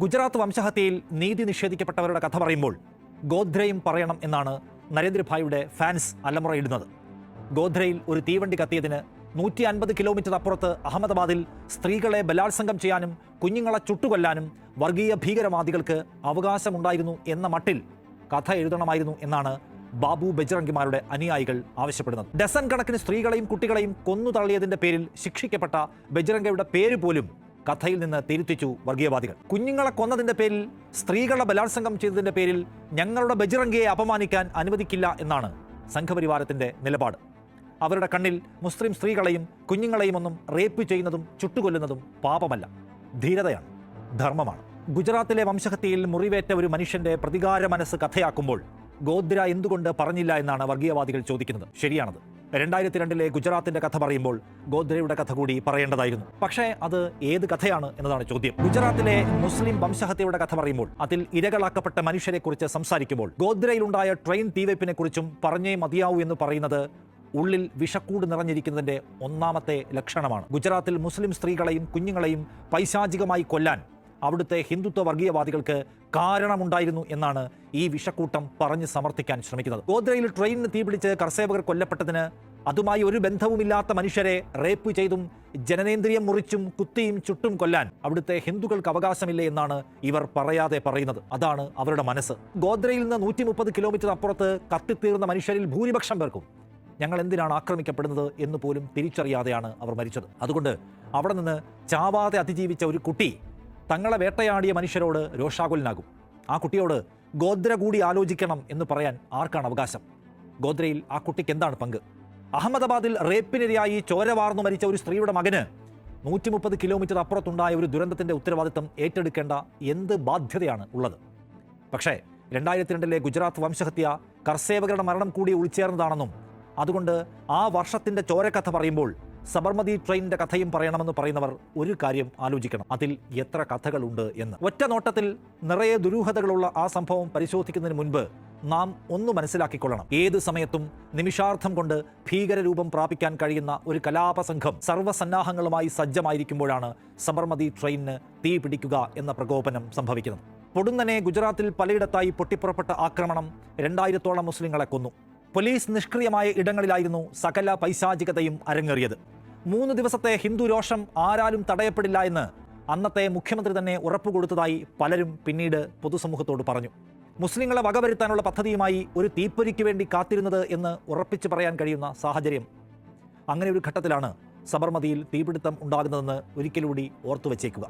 ഗുജറാത്ത് വംശഹത്യയിൽ നീതി നിഷേധിക്കപ്പെട്ടവരുടെ കഥ പറയുമ്പോൾ ഗോധ്രയും പറയണം എന്നാണ് നരേന്ദ്രഭായിയുടെ ഫാൻസ് അലമുറയിടുന്നത്. ഗോധ്രയിൽ ഒരു തീവണ്ടി കത്തിയതിന് നൂറ്റി അൻപത് കിലോമീറ്റർ അപ്പുറത്ത് അഹമ്മദാബാദിൽ സ്ത്രീകളെ ബലാത്സംഗം ചെയ്യാനും കുഞ്ഞുങ്ങളെ ചുട്ടുകൊല്ലാനും വർഗീയ ഭീകരവാദികൾക്ക് അവകാശമുണ്ടായിരുന്നു എന്ന മട്ടിൽ കഥ എഴുതണമായിരുന്നു എന്നാണ് ബാബു ബജ്രംഗിമാരുടെ അനുയായികൾ ആവശ്യപ്പെടുന്നത്. ഡസൻ കണക്കിന് സ്ത്രീകളെയും കുട്ടികളെയും കൊന്നു തള്ളിയതിന്റെ പേരിൽ ശിക്ഷിക്കപ്പെട്ട ബജ്രംഗയുടെ പേര് പോലും കഥയിൽ നിന്ന് തിരുത്തിച്ചു വർഗീയവാദികൾ. കുഞ്ഞുങ്ങളെ കൊന്നതിന്റെ പേരിൽ സ്ത്രീകളുടെ ബലാത്സംഗം ചെയ്തതിന്റെ പേരിൽ ഞങ്ങളുടെ ബജിറങ്കയെ അപമാനിക്കാൻ അനുവദിക്കില്ല എന്നാണ് സംഘപരിവാരത്തിന്റെ നിലപാട്. അവരുടെ കണ്ണിൽ മുസ്ലിം സ്ത്രീകളെയും കുഞ്ഞുങ്ങളെയും ഒന്നും റേപ്പ് ചെയ്യുന്നതും ചുട്ടുകൊല്ലുന്നതും പാപമല്ല. ധീരതയാണ് ധർമ്മമാണ്. ഗുജറാത്തിലെ വംശഹത്യയിൽ മുറിവേറ്റ ഒരു മനുഷ്യന്റെ പ്രതികാര മനസ്സ് കഥയാക്കുമ്പോൾ ഗോദ്ര എന്തുകൊണ്ട് പറഞ്ഞില്ല എന്നാണ് വർഗീയവാദികൾ ചോദിക്കുന്നത്. ശരിയാണത്. രണ്ടായിരത്തി രണ്ടിലെ ഗുജറാത്തിന്റെ കഥ പറയുമ്പോൾ ഗോദ്രയുടെ കഥ കൂടി പറയേണ്ടതായിരുന്നു. പക്ഷേ അത് ഏത് കഥയാണ് എന്നതാണ് ചോദ്യം. ഗുജറാത്തിലെ മുസ്ലിം വംശഹത്യയുടെ കഥ പറയുമ്പോൾ അതിൽ ഇരകളാക്കപ്പെട്ട മനുഷ്യരെക്കുറിച്ച് സംസാരിക്കുമ്പോൾ ഗോദ്രയിലുണ്ടായ ട്രെയിൻ തീവെപ്പിനെ കുറിച്ചും പറഞ്ഞേ മതിയാവൂ എന്ന് പറയുന്നത് ഉള്ളിൽ വിഷക്കൂട് നിറഞ്ഞിരിക്കുന്നതിന്റെ ഒന്നാമത്തെ ലക്ഷണമാണ്. ഗുജറാത്തിൽ മുസ്ലിം സ്ത്രീകളെയും കുഞ്ഞുങ്ങളെയും പൈശാചികമായി കൊല്ലാൻ അവിടുത്തെ ഹിന്ദുത്വ വർഗീയവാദികൾക്ക് കാരണമുണ്ടായിരുന്നു എന്നാണ് ഈ വിഷക്കൂട്ടം പറഞ്ഞ് സമർത്ഥിക്കാൻ ശ്രമിക്കുന്നത്. ഗോദ്രയിൽ ട്രെയിനിന് തീപിടിച്ച് കർഷകർ കൊല്ലപ്പെട്ടതിന് അതുമായി ഒരു ബന്ധവുമില്ലാത്ത മനുഷ്യരെ റേപ്പ് ചെയ്തും ജനനേന്ദ്രിയം മുറിച്ചും കുത്തിയും ചുട്ടും കൊല്ലാൻ അവിടുത്തെ ഹിന്ദുക്കൾക്ക് അവകാശമില്ല എന്നാണ് ഇവർ പറയാതെ പറയുന്നത്. അതാണ് അവരുടെ മനസ്സ്. ഗോദ്രയിൽ നിന്ന് നൂറ്റി മുപ്പത് കിലോമീറ്റർ അപ്പുറത്ത് കത്തിത്തീർന്ന മനുഷ്യരിൽ ഭൂരിപക്ഷം പേർക്കും ഞങ്ങൾ എന്തിനാണ് ആക്രമിക്കപ്പെടുന്നത് എന്ന് പോലും തിരിച്ചറിയാതെയാണ് അവർ മരിച്ചത്. അതുകൊണ്ട് അവിടെ നിന്ന് ചാവാതെ അതിജീവിച്ച ഒരു കുട്ടി തങ്ങളെ വേട്ടയാടിയ മനുഷ്യരോട് രോഷാകുലനാകും. ആ കുട്ടിയോട് ഗോദ്ര കൂടി ആലോചിക്കണം എന്ന് പറയാൻ ആർക്കാണ് അവകാശം? ഗോദ്രയിൽ ആ കുട്ടിക്ക് എന്താണ് പങ്ക്? അഹമ്മദാബാദിൽ റേപ്പിനിരയായി ചോരവാർന്നു മരിച്ച ഒരു സ്ത്രീയുടെ മകന് നൂറ്റി മുപ്പത് കിലോമീറ്റർ അപ്പുറത്തുണ്ടായ ഒരു ദുരന്തത്തിന്റെ ഉത്തരവാദിത്തം ഏറ്റെടുക്കേണ്ട എന്ത് ബാധ്യതയാണ് ഉള്ളത്? പക്ഷേ രണ്ടായിരത്തി രണ്ടിലെ ഗുജറാത്ത് വംശഹത്യ കർസേവകരുടെ മരണം കൂടി ഉൾച്ചേർന്നതാണെന്നും അതുകൊണ്ട് ആ വർഷത്തിന്റെ ചോരക്കഥ പറയുമ്പോൾ സബർമതി ട്രെയിനിന്റെ കഥയും പറയണമെന്ന് പറയുന്നവർ ഒരു കാര്യം ആലോചിക്കണം. അതിൽ എത്ര കഥകളുണ്ട് എന്ന്. ഒറ്റ നോട്ടത്തിൽ നിറയെ ദുരൂഹതകളുള്ള ആ സംഭവം പരിശോധിക്കുന്നതിന് മുൻപ് നാം ഒന്ന് മനസ്സിലാക്കിക്കൊള്ളണം. ഏത് സമയത്തും നിമിഷാർത്ഥം കൊണ്ട് ഭീകരരൂപം പ്രാപിക്കാൻ കഴിയുന്ന ഒരു കലാപ സംഘം സർവസന്നാഹങ്ങളുമായി സജ്ജമായിരിക്കുമ്പോഴാണ് സബർമതി ട്രെയിനിന് തീ പിടിക്കുക എന്ന പ്രകോപനം സംഭവിക്കുന്നത്. പൊടുന്നനെ ഗുജറാത്തിൽ പലയിടത്തായി പൊട്ടിപ്പുറപ്പെട്ട ആക്രമണം രണ്ടായിരത്തോളം മുസ്ലിങ്ങളെ കൊന്നു. പോലീസ് നിഷ്ക്രിയമായ ഇടങ്ങളിലായിരുന്നു സകല പൈശാചികതയും അരങ്ങേറിയത്. മൂന്ന് ദിവസത്തെ ഹിന്ദു രോഷം ആരാലും തടയപ്പെടില്ല എന്ന് അന്നത്തെ മുഖ്യമന്ത്രി തന്നെ ഉറപ്പുകൊടുത്തതായി പലരും പിന്നീട് പൊതുസമൂഹത്തോട് പറഞ്ഞു. മുസ്ലിങ്ങളെ വകവരുത്താനുള്ള പദ്ധതിയുമായി ഒരു തീപ്പൊരിക്ക് വേണ്ടി കാത്തിരുന്നത് എന്ന് ഉറപ്പിച്ചു പറയാൻ കഴിയുന്ന സാഹചര്യം. അങ്ങനെ ഒരു ഘട്ടത്തിലാണ് സബർമതിയിൽ തീപിടുത്തം ഉണ്ടാകുന്നതെന്ന് ഒരിക്കലൂടി ഓർത്തു വച്ചേക്കുക